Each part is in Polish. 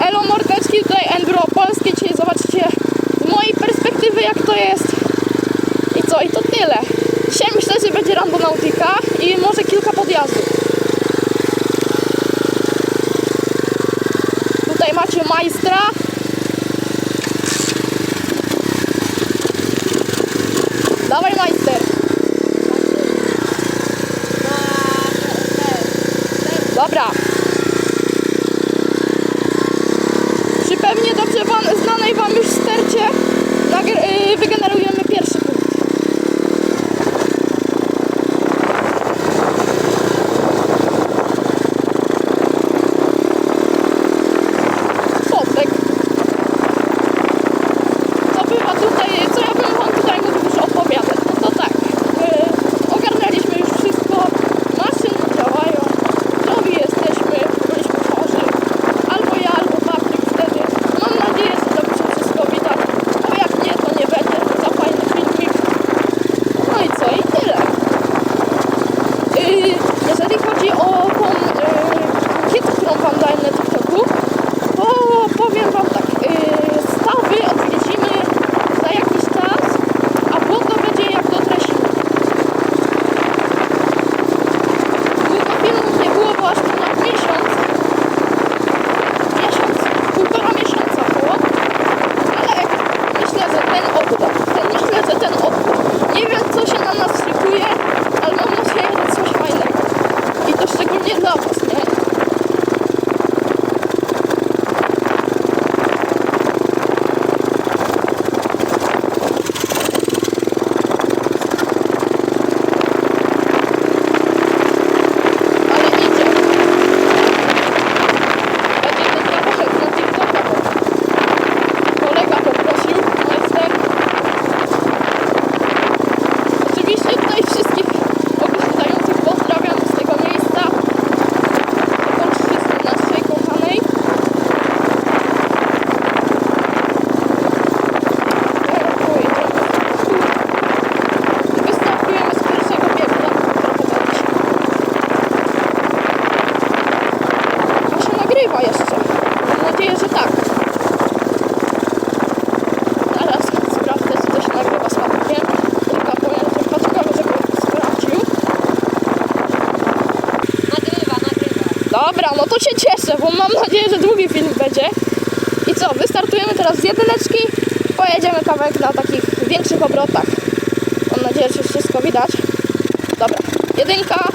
Elo Mordecki, tutaj Enduro Polskie. Dzisiaj zobaczycie z mojej perspektywy jak to jest. I co? I to tyle. Dzisiaj myślę, że będzie randonautika i może kilka podjazdów. Tutaj macie majstra. Dobra, no to się cieszę, bo mam nadzieję, że długi film będzie. I co, wystartujemy teraz z jedyneczki, pojedziemy kawałek na takich większych obrotach. Mam nadzieję, że wszystko widać. Dobra, jedynka,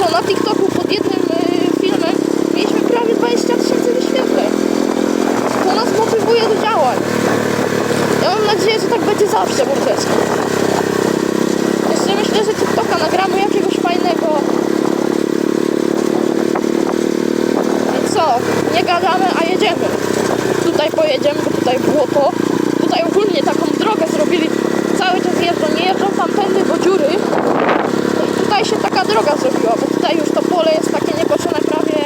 Na TikToku pod jednym e, filmem mieliśmy prawie 20 tysięcy wyświetleń. To nas motywuje do działań. Ja mam nadzieję, że tak będzie zawsze mordeczko. Jeszcze myślę, że TikToka nagramy jakiegoś fajnego. I co? Nie gadamy, a jedziemy. Tutaj pojedziemy, bo tutaj było to. Tutaj ogólnie taką drogę zrobili. Cały czas jeżdżą, nie jeżdżą tamtędy, bo dziury tutaj się taka droga zrobiła, bo tutaj już to pole jest takie niekosione prawie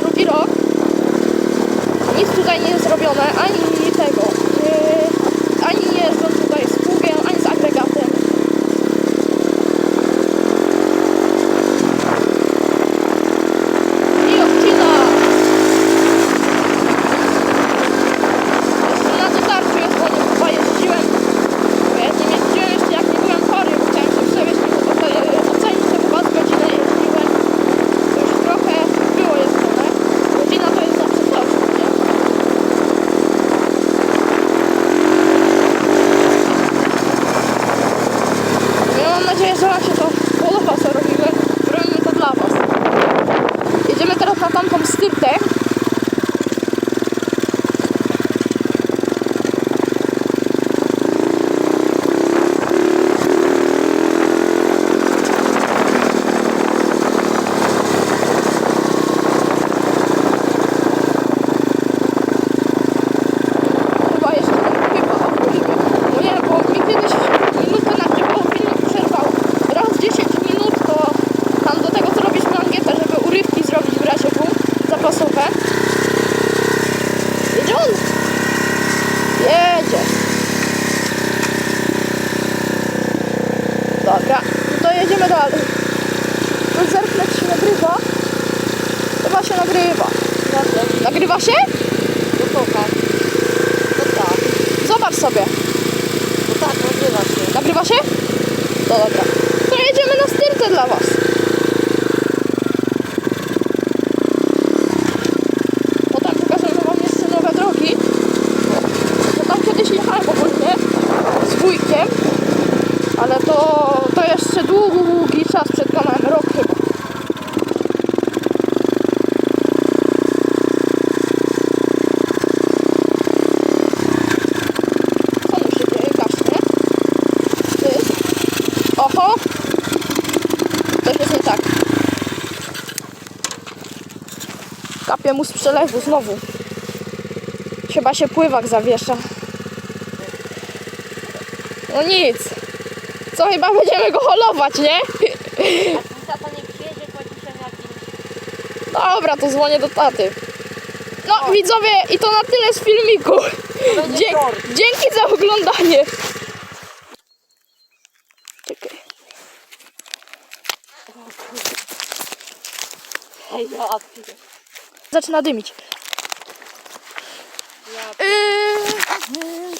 drugi rok. Nic tutaj nie jest zrobione, ani taką styrtę. Chyba Jedzie. Dobra, no to jedziemy dalej. No zerknę czy się nagrywa. Chyba się nagrywa. Nagrywa się? No pokaż. No tak. Zobacz sobie. No tak, nagrywa się. Nagrywa się? No dobra. To jedziemy na styrtę dla Was. Potem pokażemy Wam jeszcze nowe drogi. Bo tam kiedyś jechałem ogólnie z wujkiem, ale to, to jeszcze długi czas przed kanałem, rok chyba. Co mu się dzieje? Gaśnie. Ty. Oho! Coś jest nie tak. Kapie mu z przelewu znowu. Chyba się pływak zawiesza. No nic. Co chyba będziemy go holować, nie? A tata nie przyjedzie, płaci się jakimś... Dobra, to dzwonię do taty. No widzowie, i to na tyle z filmiku. Dzie- dzięki za oglądanie. Czekaj. Ja. Zaczyna dymić. Ja Yy,